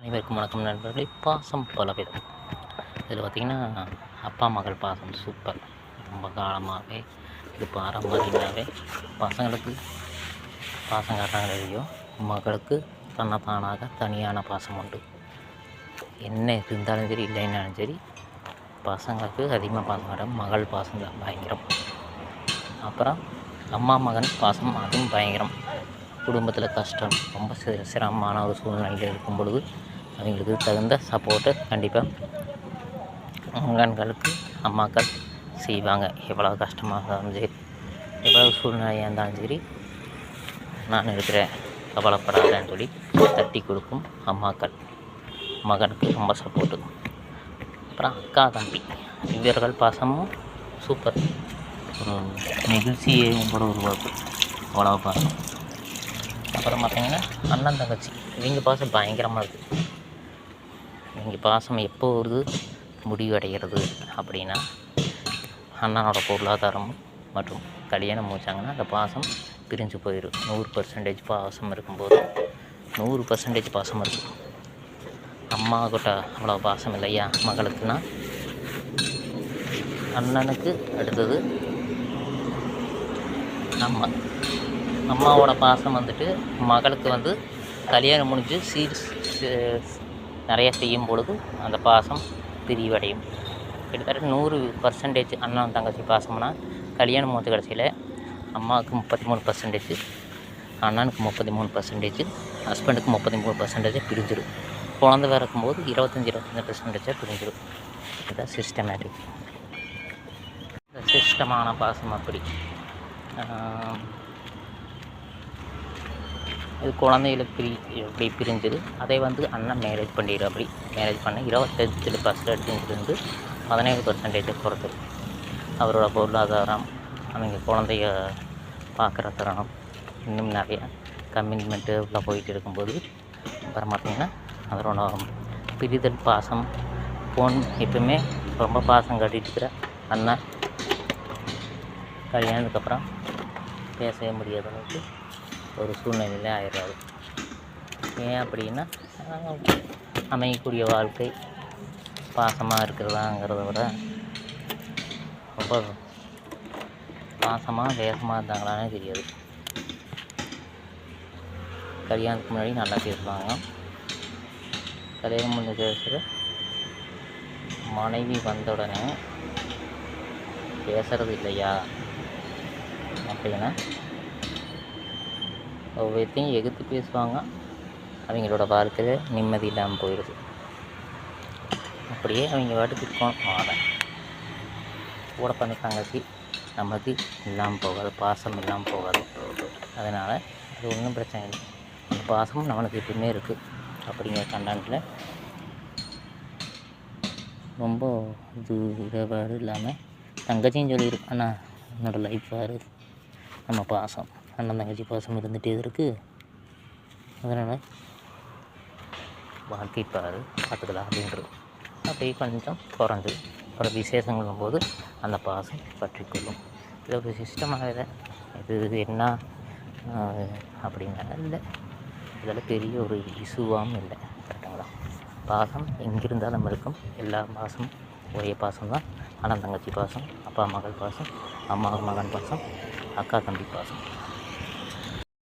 அனைவருக்கும் வணக்கம் நண்பர்களே. பாசம் பலவிதம் இதில் பார்த்திங்கன்னா அப்பா மகள் பாசம் சூப்பர் ரொம்ப காலமாகவே இது பாரம்பரியமாகவே பசங்களுக்கு பாசம் காட்டுறாங்க இல்லையோ மகளுக்கு தன்னைத்தானாக தனியான பாசம் உண்டு. என்ன இருந்தாலும் சரி இல்லைன்னாலும் சரி பசங்களுக்கு அதிகமாக பாசம் காட்டும் மகள் பாசம் தான் பயங்கரம். அப்புறம் அம்மா மகன் பாசம் அதுவும் பயங்கரம். குடும்பத்தில் கஷ்டம் ரொம்ப சிரமமான ஒரு சூழ்நிலையில் இருக்கும் பொழுது அவங்களுக்கு தகுந்த சப்போர்ட்டை கண்டிப்பாக மகன்களுக்கு அம்மாக்கள் செய்வாங்க. எவ்வளோ கஷ்டமாக இருந்தாலும் சரி எவ்வளோ சூழ்நிலையாக இருந்தாலும் சரி நான் இருக்கிறேன் கவலைப்படாதேன்னு சொல்லி தட்டி கொடுக்கும் அம்மாக்கள். மகனுக்கு ரொம்ப சப்போர்ட்டு அப்புறம் அக்கா தம்பி இவர்கள் பாசமும் சூப்பர் ஒரு நெகிழ்ச்சியை கூட உருவாக்கும். அவ்வளோ பாசம். அப்புறம் பார்த்தீங்கன்னா அண்ணன் தங்கச்சி. இவங்க பாசம் பயங்கரமாக இருக்குது இவங்க பாசம் எப்போ வருது? முடிவடைகிறது அப்படின்னா அண்ணனோட பொருளாதாரம் மற்றும் கல்யாணம் முடிச்சாங்கன்னா அந்த பாசம் பிரிஞ்சு போயிடும் நூறு பர்சன்டேஜ் பாசம் இருக்கும்போது நூறு பர்சன்டேஜ் பாசம் இருக்கும் அம்மா கிட்ட அவ்வளோ பாசம் இல்லையா மகளுக்குன்னா? அண்ணனுக்கு அடுத்தது அம்மா அம்மாவோட பாசம் வந்துட்டு மகளுக்கு வந்து கல்யாணம் முடிஞ்சு சீர் நிறைய செய்யும் பொழுது அந்த பாசம் பிரிவடையும். கிட்டத்தட்ட நூறு பர்சன்டேஜ் அண்ணன் தங்கச்சி பாசம்னா கல்யாணம் முடிஞ்ச கடைசியில் அம்மாவுக்கு முப்பத்தி மூணு பர்சன்டேஜ் அண்ணனுக்கு முப்பத்தி மூணு பர்சன்டேஜ் ஹஸ்பண்டுக்கு முப்பத்தி மூணு பர்சன்டேஜாக பிரிஞ்சிடும் குழந்த பிறக்கும்போது இருபத்தஞ்சி இருபத்தஞ்சி பர்சன்டேஜாக பிரிஞ்சிடும் இதுதான் சிஸ்டமேட்டிக் இந்த சிஸ்டமான பாசம் அப்படி. இது குழந்தைகளுக்கு பிரி எப்படி பிரிஞ்சுது. அதை வந்து அண்ணன் மேரேஜ் பண்ணிடு அப்படி மேரேஜ் பண்ண இருபத்தஞ்சு பர்சன்டேஜ்லேருந்து பதினேழு பர்சன்டேஜை குறைச்சிரு அவரோட பொருளாதாரம் அவங்க குழந்தைய பார்க்குற தருணம் இன்னும் நிறையா கமிட்மெண்ட்டு உள்ள போயிட்டு இருக்கும்போது அப்புறம் பார்த்திங்கன்னா அதனோட பிரிதல் பாசம் பொன் எப்பவுமே ரொம்ப பாசம் காட்டிட்டு இருக்கிற அண்ணன். கல்யாணத்துக்கப்புறம் பேசவே முடியாத அளவுக்கு ஒரு சூழ்நிலையில் ஆயிடுறாரு. ஏன் அப்படின்னா அமையக்கூடிய வாழ்க்கை பாசமாக இருக்கிறதாங்கிறத விட ரொம்ப பாசமாக வேகமாக இருந்தாங்களானே தெரியாது. கல்யாணத்துக்கு முன்னாடி நல்லா பேசுவாங்க. கல்யாணம் பண்ணி பேசுகிற மனைவி வந்த உடனே பேசுறது இல்லையா? அப்படின்னா ஒவ்வொருத்தையும் எதிர்த்து பேசுவாங்க. அவங்களோட வாழ்க்கையில் நிம்மதி இல்லாமல் போயிடுது அப்படியே அவங்க பாட்டுக்கு இருக்கணும் மாறேன் கூட பண்ணி தங்கச்சி நமக்கு இல்லாமல் போகாது பாசம் இல்லாமல் போகாது. அதனால் அது ஒன்றும் பிரச்சனை இல்லை. அந்த பாசமும் நம்மளுக்கு எப்பவுமே இருக்குது அப்படிங்கிற கண்டாண்டில் ரொம்ப இது இதாக இல்லாமல் தங்கச்சியும் சொல்லியிருக்கேன் அண்ணா என்னோடய லைஃப் வேறு நம்ம பாசம். அண்ணன் தங்கச்சி பாசம் இருந்துகிட்டே இருக்குது அதனால் வாழ்க்கை பாரு பார்த்துக்கலாம் அப்படின்றது. அப்படியே கொஞ்சம் குறைஞ்சி அப்புறம் விசேஷங்களும் போது அந்த பாசம் பற்றிக்கொள்ளும். இது ஒரு சிஸ்டமாக இதை இது என்ன அப்படிங்கிற இல்லை. இதில் பெரிய ஒரு இஷ்யூவாகவும் இல்லை கரெக்டுங்களா? பாசம் எங்கிருந்தாலும் இருக்கும். எல்லா பாசமும் ஒரே பாசம் தான். அண்ணன் தங்கச்சி பாசம் அப்பா மகள் பாசம் அம்மா மகன் பாசம் அக்கா தம்பி பாசம்.